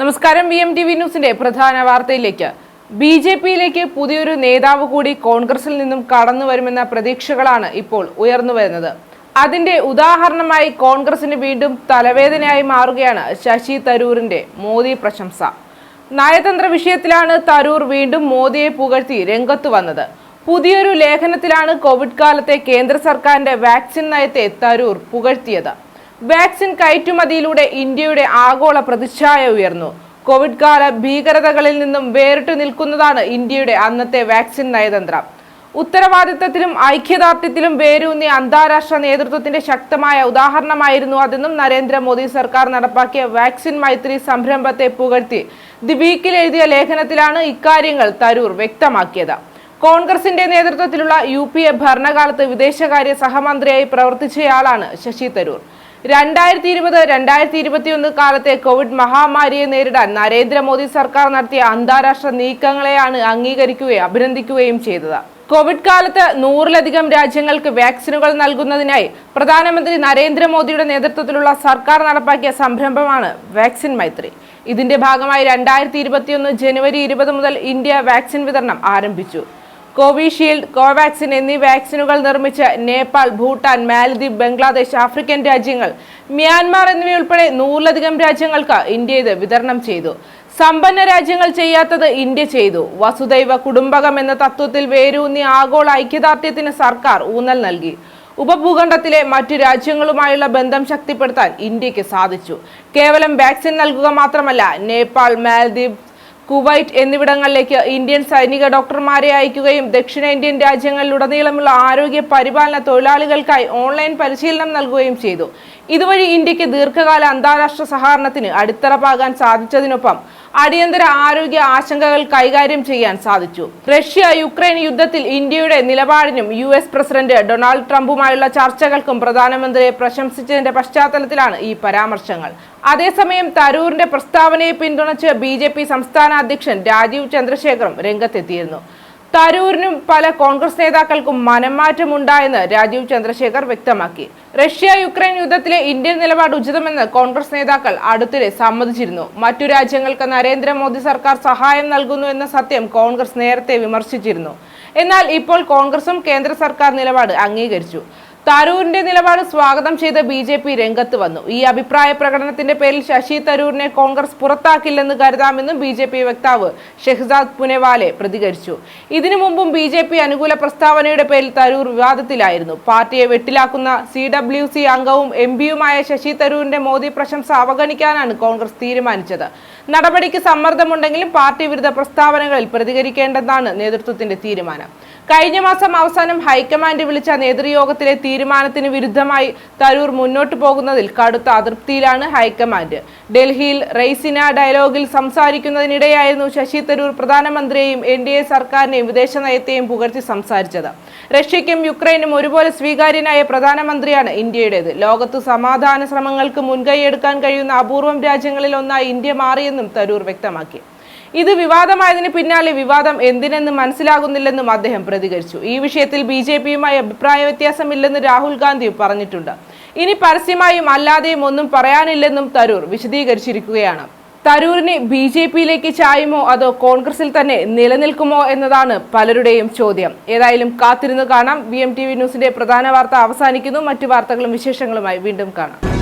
നമസ്കാരം. V M T V ന്യൂസിന്റെ പ്രധാന വാർത്തയിലേക്ക്. ബി ജെ പിയിലേക്ക് പുതിയൊരു നേതാവ് കൂടി കോൺഗ്രസിൽ നിന്നും കടന്നു വരുമെന്ന പ്രതീക്ഷകളാണ് ഇപ്പോൾ ഉയർന്നു വരുന്നത്. അതിന്റെ ഉദാഹരണമായി കോൺഗ്രസിന് വീണ്ടും തലവേദനയായി മാറുകയാണ് ശശി തരൂരിന്റെ മോദി പ്രശംസ. നയതന്ത്ര വിഷയത്തിലാണ് തരൂർ വീണ്ടും മോദിയെ പുകഴ്ത്തി രംഗത്തു വന്നത്. പുതിയൊരു ലേഖനത്തിലാണ് കോവിഡ് കാലത്തെ കേന്ദ്ര സർക്കാരിന്റെ വാക്സിൻ നയത്തെ തരൂർ പുകഴ്ത്തിയത്. വാക്സിൻ കയറ്റുമതിയിലൂടെ ഇന്ത്യയുടെ ആഗോള പ്രതിച്ഛായ ഉയർന്നു. കോവിഡ് കാല ഭീകരതകളിൽ നിന്നും വേറിട്ട് നിൽക്കുന്നതാണ് ഇന്ത്യയുടെ അന്നത്തെ വാക്സിൻ നയതന്ത്രം. ഉത്തരവാദിത്തത്തിലും ഐക്യദാർഢ്യത്തിലും വേരൂന്നിയ അന്താരാഷ്ട്ര നേതൃത്വത്തിന്റെ ശക്തമായ ഉദാഹരണമായിരുന്നു അതെന്നും നരേന്ദ്രമോദി സർക്കാർ നടപ്പാക്കിയ വാക്സിൻ മൈത്രി സംരംഭത്തെ പുകഴ്ത്തി. ദി വീക്കിൽ എഴുതിയ ലേഖനത്തിലാണ് ഇക്കാര്യങ്ങൾ തരൂർ വ്യക്തമാക്കിയത്. കോൺഗ്രസിന്റെ നേതൃത്വത്തിലുള്ള യു ഭരണകാലത്ത് വിദേശകാര്യ സഹമന്ത്രിയായി പ്രവർത്തിച്ചയാളാണ് ശശി തരൂർ. രണ്ടായിരത്തി ഇരുപത് രണ്ടായിരത്തി ഇരുപത്തിയൊന്ന് കാലത്തെ കോവിഡ് മഹാമാരിയെ നേരിടാൻ നരേന്ദ്രമോദി സർക്കാർ നടത്തിയ അന്താരാഷ്ട്ര നീക്കങ്ങളെയാണ് അംഗീകരിക്കുകയും അഭിനന്ദിക്കുകയും ചെയ്തത്. കോവിഡ് കാലത്ത് നൂറിലധികം രാജ്യങ്ങൾക്ക് വാക്സിനുകൾ നൽകുന്നതിനായി പ്രധാനമന്ത്രി നരേന്ദ്രമോദിയുടെ നേതൃത്വത്തിലുള്ള സർക്കാർ നടപ്പാക്കിയ സംരംഭമാണ് വാക്സിൻ മൈത്രി. ഇതിന്റെ ഭാഗമായി രണ്ടായിരത്തി ഇരുപത്തിയൊന്ന് ജനുവരി ഇരുപത് മുതൽ ഇന്ത്യ വാക്സിൻ വിതരണം ആരംഭിച്ചു. കോവിഷീൽഡ് കോവാക്സിൻ എന്നീ വാക്സിനുകൾ നിർമ്മിച്ച് നേപ്പാൾ ഭൂട്ടാൻ മാലദ്വീപ് ബംഗ്ലാദേശ് ആഫ്രിക്കൻ രാജ്യങ്ങൾ മ്യാൻമാർ എന്നിവയുൾപ്പെടെ നൂറിലധികം രാജ്യങ്ങൾക്ക് ഇന്ത്യ ഇത് വിതരണം ചെയ്തു. സമ്പന്ന രാജ്യങ്ങൾ ചെയ്യാത്തത് ഇന്ത്യ ചെയ്തു. വസുദൈവ കുടുംബകം എന്ന തത്വത്തിൽ വേരൂന്നി ആഗോള ഐക്യദാർഢ്യത്തിന് സർക്കാർ ഊന്നൽ നൽകി. ഉപഭൂഖണ്ഡത്തിലെ മറ്റു രാജ്യങ്ങളുമായുള്ള ബന്ധം ശക്തിപ്പെടുത്താൻ ഇന്ത്യയ്ക്ക് സാധിച്ചു. കേവലം വാക്സിൻ നൽകുക മാത്രമല്ല നേപ്പാൾ മാലദ്വീപ് കുവൈറ്റ് എന്നിവിടങ്ങളിലേക്ക് ഇന്ത്യൻ സൈനിക ഡോക്ടർമാരെ അയക്കുകയും ദക്ഷിണേന്ത്യൻ രാജ്യങ്ങളിലുടനീളമുള്ള ആരോഗ്യ പരിപാലന തൊഴിലാളികൾക്കായി ഓൺലൈൻ പരിശീലനം നൽകുകയും ചെയ്തു. ഇതുവഴി ഇന്ത്യയ്ക്ക് ദീർഘകാല അന്താരാഷ്ട്ര സഹകരണത്തിന് അടിത്തറ പാകാൻ സാധിച്ചതിനൊപ്പം അടിയന്തര ആരോഗ്യ ആശങ്കകൾ കൈകാര്യം ചെയ്യാൻ സാധിച്ചു. റഷ്യ യുക്രൈൻ യുദ്ധത്തിൽ ഇന്ത്യയുടെ നിലപാടിനും യു എസ് പ്രസിഡന്റ് ഡൊണാൾഡ് ട്രംപുമായുള്ള ചർച്ചകൾക്കും പ്രധാനമന്ത്രിയെ പ്രശംസിച്ചതിന്റെ പശ്ചാത്തലത്തിലാണ് ഈ പരാമർശങ്ങൾ. അതേസമയം തരൂരിന്റെ പ്രസ്താവനയെ പിന്തുണച്ച് ബി സംസ്ഥാന അധ്യക്ഷൻ രാജീവ് ചന്ദ്രശേഖറും രംഗത്തെത്തിയിരുന്നു. തരൂരിനും പല കോൺഗ്രസ് നേതാക്കൾക്കും മനംമാറ്റമുണ്ടായെന്ന് രാജീവ് ചന്ദ്രശേഖർ വ്യക്തമാക്കി. റഷ്യ യുക്രൈൻ യുദ്ധത്തിലെ ഇന്ത്യൻ നിലപാട് ഉചിതമെന്ന് കോൺഗ്രസ് നേതാക്കൾ അടുത്തിടെ സമ്മതിച്ചിരുന്നു. മറ്റു രാജ്യങ്ങൾക്ക് നരേന്ദ്രമോദി സർക്കാർ സഹായം നൽകുന്നു എന്ന സത്യം കോൺഗ്രസ് നേരത്തെ വിമർശിച്ചിരുന്നു. എന്നാൽ ഇപ്പോൾ കോൺഗ്രസും കേന്ദ്ര സർക്കാർ നിലപാട് അംഗീകരിച്ചു. തരൂരിന്റെ നിലപാട് സ്വാഗതം ചെയ്ത ബി ജെ പി രംഗത്ത് വന്നു. ഈ അഭിപ്രായ പ്രകടനത്തിന്റെ പേരിൽ ശശി തരൂരിനെ കോൺഗ്രസ് പുറത്താക്കില്ലെന്ന് കരുതാമെന്നും ബി ജെ പി വക്താവ് ഷെഹ്സാദ് പുനെവാലെ പ്രതികരിച്ചു. ഇതിനു മുമ്പും ബി ജെ പി അനുകൂല പ്രസ്താവനയുടെ പേരിൽ തരൂർ വിവാദത്തിലായിരുന്നു. പാർട്ടിയെ വെട്ടിലാക്കുന്ന സി ഡബ്ല്യു സി അംഗവും എം പിയുമായ ശശി തരൂരിന്റെ മോദി പ്രശംസ അവഗണിക്കാനാണ് കോൺഗ്രസ് തീരുമാനിച്ചത്. നടപടിക്ക് സമ്മർദ്ദമുണ്ടെങ്കിലും പാർട്ടി വിരുദ്ധ പ്രസ്താവനകളിൽ പ്രതികരിക്കേണ്ടെന്നാണ് നേതൃത്വത്തിന്റെ തീരുമാനം. കഴിഞ്ഞ മാസം അവസാനം ഹൈക്കമാൻഡ് വിളിച്ച നേതൃയോഗത്തിലെ തീരുമാനത്തിന് വിരുദ്ധമായി തരൂർ മുന്നോട്ടു പോകുന്നതിൽ കടുത്ത അതൃപ്തിയിലാണ് ഹൈക്കമാൻഡ്. ഡൽഹിയിൽ റെയ്സിന ഡയലോഗിൽ സംസാരിക്കുന്നതിനിടെയായിരുന്നു ശശി തരൂർ പ്രധാനമന്ത്രിയെയും എൻ ഡി എ സർക്കാരിനെയും വിദേശ നയത്തെയും പുകഴ്ത്തി സംസാരിച്ചത്. റഷ്യയ്ക്കും യുക്രൈനും ഒരുപോലെ സ്വീകാര്യനായ പ്രധാനമന്ത്രിയാണ് ഇന്ത്യയുടേത്. ലോകത്ത് സമാധാന ശ്രമങ്ങൾക്ക് മുൻകൈയെടുക്കാൻ കഴിയുന്ന അപൂർവം രാജ്യങ്ങളിൽ ഒന്നായി ഇന്ത്യ മാറിയെന്നും തരൂർ വ്യക്തമാക്കി. ഇത് വിവാദമായതിന് പിന്നാലെ വിവാദം എന്തിനെന്ന് മനസ്സിലാകുന്നില്ലെന്നും അദ്ദേഹം പ്രതികരിച്ചു. ഈ വിഷയത്തിൽ ബി ജെ പിയുമായി അഭിപ്രായ വ്യത്യാസമില്ലെന്ന് രാഹുൽ ഗാന്ധി പറഞ്ഞിട്ടുണ്ട്. ഇനി പരസ്യമായും അല്ലാതെയും ഒന്നും പറയാനില്ലെന്നും തരൂർ വിശദീകരിച്ചിരിക്കുകയാണ്. തരൂരിനെ ബി ജെ പിയിലേക്ക് ചായുമോ അതോ കോൺഗ്രസിൽ തന്നെ നിലനിൽക്കുമോ എന്നതാണ് പലരുടെയും ചോദ്യം. ഏതായാലും കാത്തിരുന്ന് കാണാം. വി എം ടി വി ന്യൂസിന്റെ പ്രധാന വാർത്ത അവസാനിക്കുന്നു. മറ്റു വാർത്തകളും വിശേഷങ്ങളുമായി വീണ്ടും കാണാം.